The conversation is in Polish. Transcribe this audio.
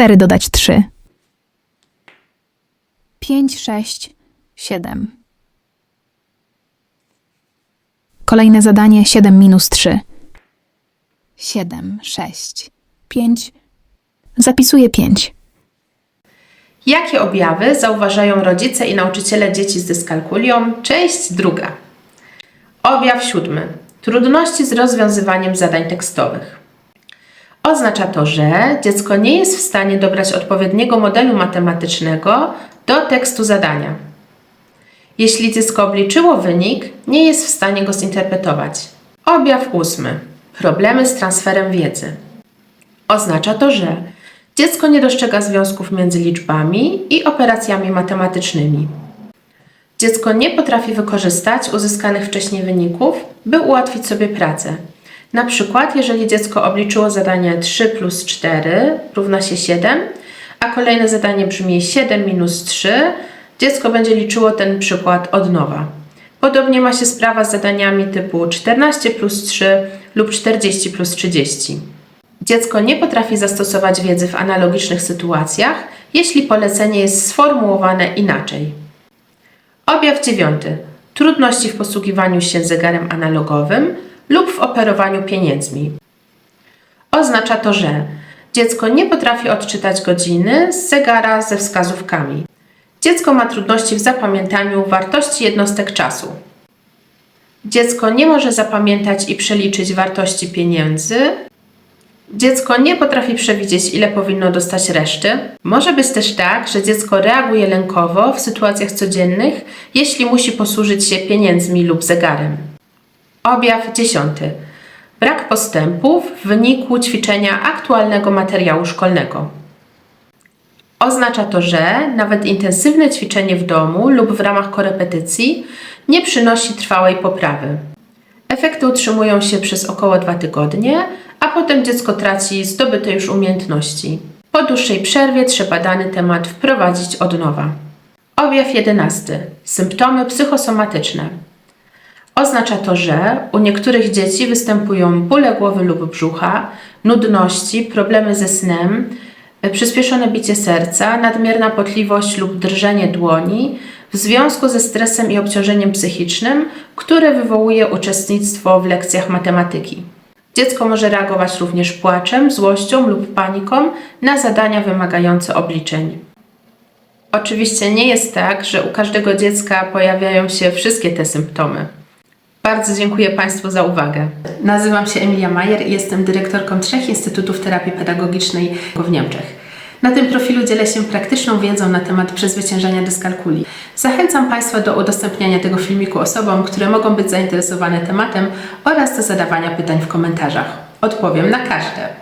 4 dodać 3. 5, 6, 7. Kolejne zadanie 7 minus 3. 7, 6, 5, Zapisuję 5. Jakie objawy zauważają rodzice i nauczyciele dzieci z dyskalkulią? Część druga. Objaw siódmy. Trudności z rozwiązywaniem zadań tekstowych. Oznacza to, że dziecko nie jest w stanie dobrać odpowiedniego modelu matematycznego do tekstu zadania. Jeśli dziecko obliczyło wynik, nie jest w stanie go zinterpretować. Objaw ósmy. Problemy z transferem wiedzy. Oznacza to, że dziecko nie dostrzega związków między liczbami i operacjami matematycznymi. Dziecko nie potrafi wykorzystać uzyskanych wcześniej wyników, by ułatwić sobie pracę. Na przykład, jeżeli dziecko obliczyło zadanie 3 plus 4 równa się 7, a kolejne zadanie brzmi 7 minus 3, dziecko będzie liczyło ten przykład od nowa. Podobnie ma się sprawa z zadaniami typu 14 plus 3 lub 40 plus 30. Dziecko nie potrafi zastosować wiedzy w analogicznych sytuacjach, jeśli polecenie jest sformułowane inaczej. Objaw dziewiąty. Trudności w posługiwaniu się zegarem analogowym lub w operowaniu pieniędzmi. Oznacza to, że dziecko nie potrafi odczytać godziny z zegara ze wskazówkami. Dziecko ma trudności w zapamiętaniu wartości jednostek czasu. Dziecko nie może zapamiętać i przeliczyć wartości pieniędzy. Dziecko nie potrafi przewidzieć, ile powinno dostać reszty. Może być też tak, że dziecko reaguje lękowo w sytuacjach codziennych, jeśli musi posłużyć się pieniędzmi lub zegarem. Objaw dziesiąty. Brak postępów w wyniku ćwiczenia aktualnego materiału szkolnego. Oznacza to, że nawet intensywne ćwiczenie w domu lub w ramach korepetycji nie przynosi trwałej poprawy. Efekty utrzymują się przez około dwa tygodnie, a potem dziecko traci zdobyte już umiejętności. Po dłuższej przerwie trzeba dany temat wprowadzić od nowa. Objaw 11. Symptomy psychosomatyczne. Oznacza to, że u niektórych dzieci występują bóle głowy lub brzucha, nudności, problemy ze snem, y, przyspieszone bicie serca, nadmierna potliwość lub drżenie dłoni w związku ze stresem i obciążeniem psychicznym, które wywołuje uczestnictwo w lekcjach matematyki. Dziecko może reagować również płaczem, złością lub paniką na zadania wymagające obliczeń. Oczywiście nie jest tak, że u każdego dziecka pojawiają się wszystkie te symptomy. Bardzo dziękuję Państwu za uwagę. Nazywam się Emilia Majer i jestem dyrektorką trzech Instytutów Terapii Pedagogicznej w Niemczech. Na tym profilu dzielę się praktyczną wiedzą na temat przezwyciężania dyskalkulii. Zachęcam Państwa do udostępniania tego filmiku osobom, które mogą być zainteresowane tematem oraz do zadawania pytań w komentarzach. Odpowiem na każde.